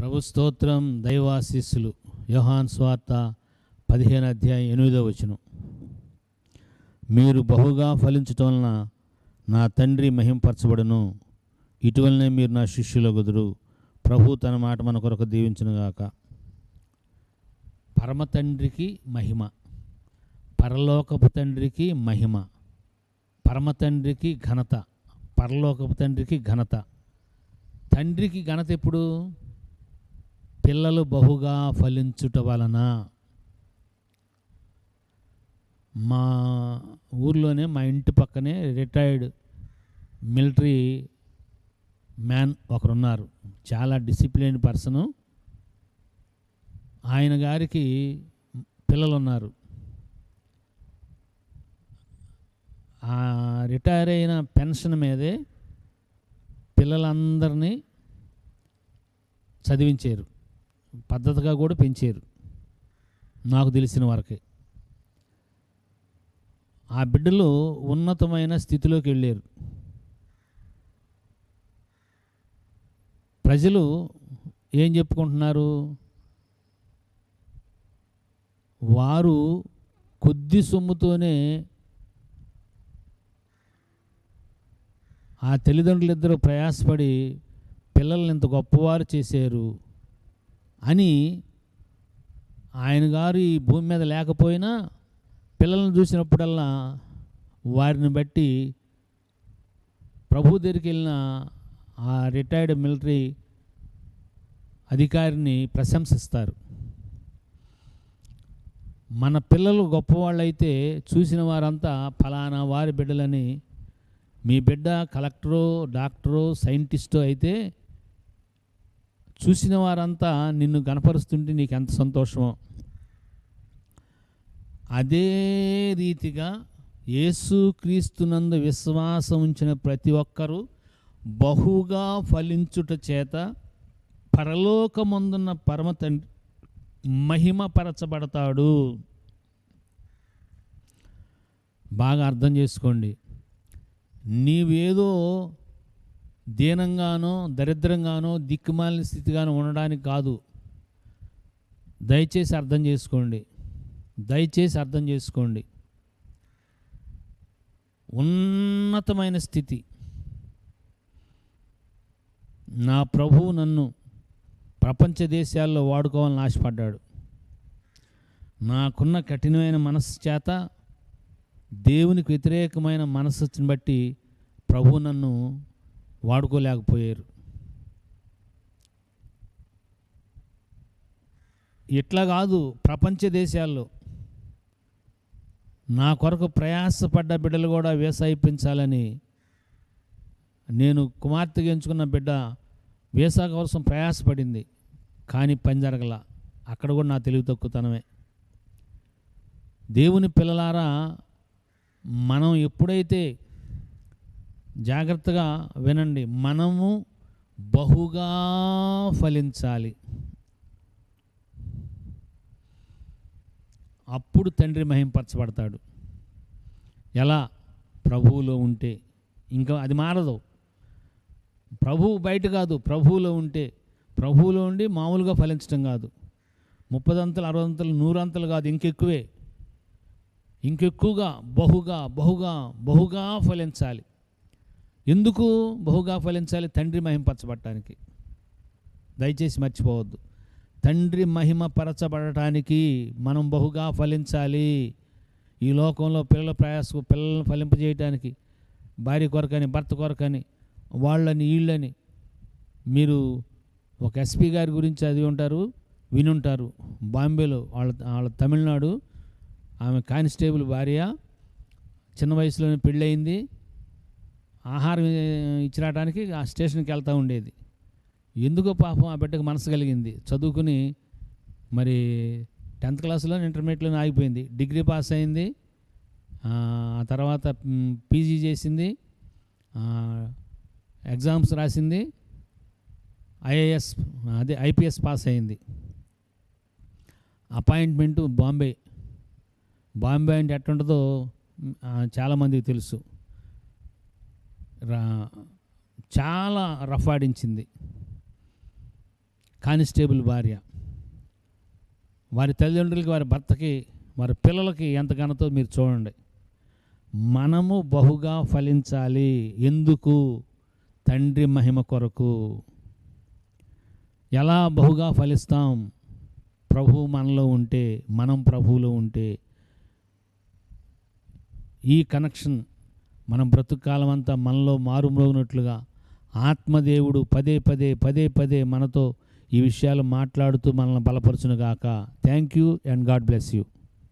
ప్రభు స్తోత్రం దైవాశీస్సులు. యోహాన్ స్వార్త పదిహేను అధ్యాయం ఎనిమిదో వచనం. మీరు బహుగా ఫలించటం వలన నా తండ్రి మహింపరచబడును. ఇటువలనే మీరు నా శిష్యులగుదురు ప్రభు తన మాట మన కొరకు దీవించునుగాక పరమ తండ్రికి మహిమ. పరలోకపు తండ్రికి మహిమ. పరమ తండ్రికి ఘనత. పరలోకపు తండ్రికి ఘనత. తండ్రికి ఘనత ఎప్పుడు? పిల్లలు బహుగా ఫలించుట వలన మా ఊర్లోనే మా ఇంటి పక్కనే రిటైర్డ్ మిలిటరీ మ్యాన్ ఒకరున్నారు. చాలా డిసిప్లిన్ పర్సను. ఆయన గారికి పిల్లలు ఉన్నారు ఆ రిటైర్ అయిన పెన్షన్ మీదే పిల్లలందరినీ చదివించారు. పద్ధతిగా కూడా పెంచారు. నాకు తెలిసిన వరకు. ఆ బిడ్డలు ఉన్నతమైన స్థితిలోకి వెళ్ళారు. ప్రజలు ఏం చెప్పుకుంటున్నారు? వారు కొద్ది సొమ్ముతోనే ఆ తల్లిదండ్రులిద్దరూ ప్రయాసపడి పిల్లల్ని ఇంత గొప్పవారు చేశారు. అని ఆయన గారు ఈ భూమి మీద లేకపోయినా పిల్లల్ని చూసినప్పుడల్లా వారిని బట్టి ప్రభు దగ్గరికి వెళ్ళిన ఆ రిటైర్డ్ మిలిటరీ అధికారిని ప్రశంసిస్తారు. మన పిల్లలు గొప్పవాళ్ళైతే చూసిన వారంతా ఫలానా వారి బిడ్డలని మీ బిడ్డ కలెక్టరో డాక్టరో సైంటిస్టో అయితే చూసిన వారంతా నిన్ను గనపరుస్తుంటే నీకు ఎంత సంతోషమో. అదే రీతిగా యేసుక్రీస్తునందు విశ్వాసం ఉంచిన ప్రతి ఒక్కరూ బహుగా ఫలించుట చేత పరలోకమందున్న పరమ తండ్రి మహిమపరచబడతాడు. బాగా అర్థం చేసుకోండి. నీవేదో దీనంగానో దరిద్రంగానో దిక్కుమాలిన స్థితిగానో ఉండడానికి కాదు. దయచేసి అర్థం చేసుకోండి. దయచేసి అర్థం చేసుకోండి. ఉన్నతమైన స్థితి. నా ప్రభువు నన్ను ప్రపంచ దేశాల్లో వాడుకోవాలని ఆశపడ్డాడు. నాకున్న కఠినమైన మనస్సు చేత దేవునికి వ్యతిరేకమైన మనస్సుని బట్టి ప్రభు నన్ను వాడుకోలేకపోయారు. ఇట్లా కాదు ప్రపంచ దేశాల్లో. నా కొరకు ప్రయాసపడ్డ బిడ్డలు కూడా వేసాయిపించాలని నేను కుమార్తెగా ఎంచుకున్న బిడ్డ వేసా కోసం ప్రయాసపడింది కానీ పని జరగల. అక్కడ కూడా నా తెలివి తక్కువతనమే. దేవుని పిల్లలారా మనం ఎప్పుడైతే జాగ్రత్తగా వినండి. మనము బహుగా ఫలించాలి. అప్పుడు తండ్రి మహింపరచబడతాడు. ఎలా? ప్రభువులో ఉంటే. ఇంకా అది మారదు. ప్రభువు బయట కాదు ప్రభువులో ఉంటే. ప్రభువులో ఉండి మామూలుగా ఫలించడం కాదు. ముప్పదంతలు అరవదంతలు నూరంతలు కాదు ఇంకెక్కువే. ఇంకెక్కువగా బహుగా బహుగా బహుగా ఫలించాలి. ఎందుకు బహుగా ఫలించాలి? తండ్రి మహింపరచబడటానికి. దయచేసి మర్చిపోవద్దు. తండ్రి మహిమ పరచబడటానికి మనం బహుగా ఫలించాలి. ఈ లోకంలో పిల్లల ప్రయాస పిల్లలను ఫలింపజేయటానికి భార్య కొరకని భర్త కొరకని వాళ్ళని వీళ్ళని మీరు ఒక ఎస్పీ గారి గురించి చదివి ఉంటారు వినుంటారు. బాంబేలో వాళ్ళ వాళ్ళ తమిళనాడు ఆమె కానిస్టేబుల్ భార్య చిన్న వయసులోనే పెళ్ళయింది. ఆహారం ఇచ్చిరాటానికి ఆ స్టేషన్కి వెళ్తూ ఉండేది. ఎందుకో పాపం ఆ బిడ్డకు మనసు కలిగింది. చదువుకుని మరి టెన్త్ క్లాస్లో ఇంటర్మీడియట్లో ఆగిపోయింది. డిగ్రీ పాస్ అయింది. ఆ తర్వాత పీజీ చేసింది. ఎగ్జామ్స్ రాసింది. ఐఏఎస్ అదే ఐపీఎస్ పాస్ అయింది. అపాయింట్మెంటు బాంబే. బాంబే అంటే ఎట్టుంటుందో చాలామందికి తెలుసు. రా చాలా రఫ్ ఆడించింది. కానిస్టేబుల్ భార్య. వారి తల్లిదండ్రులకి వారి భర్తకి వారి పిల్లలకి ఎంత ఘనతో మీరు చూడండి. మనము బహుగా ఫలించాలి. ఎందుకు? తండ్రి మహిమ కొరకు. ఎలా బహుగా ఫలిస్తాం? ప్రభు మనలో ఉంటే మనం ప్రభువులో ఉంటే ఈ కనెక్షన్ మనం బ్రతుకాలం అంతా మనలో మారుమ్రోగినట్లుగా ఆత్మదేవుడు పదే పదే పదే పదే మనతో ఈ విషయాలు మాట్లాడుతూ మనల్ని బలపరచునుగాక. Thank you and God bless you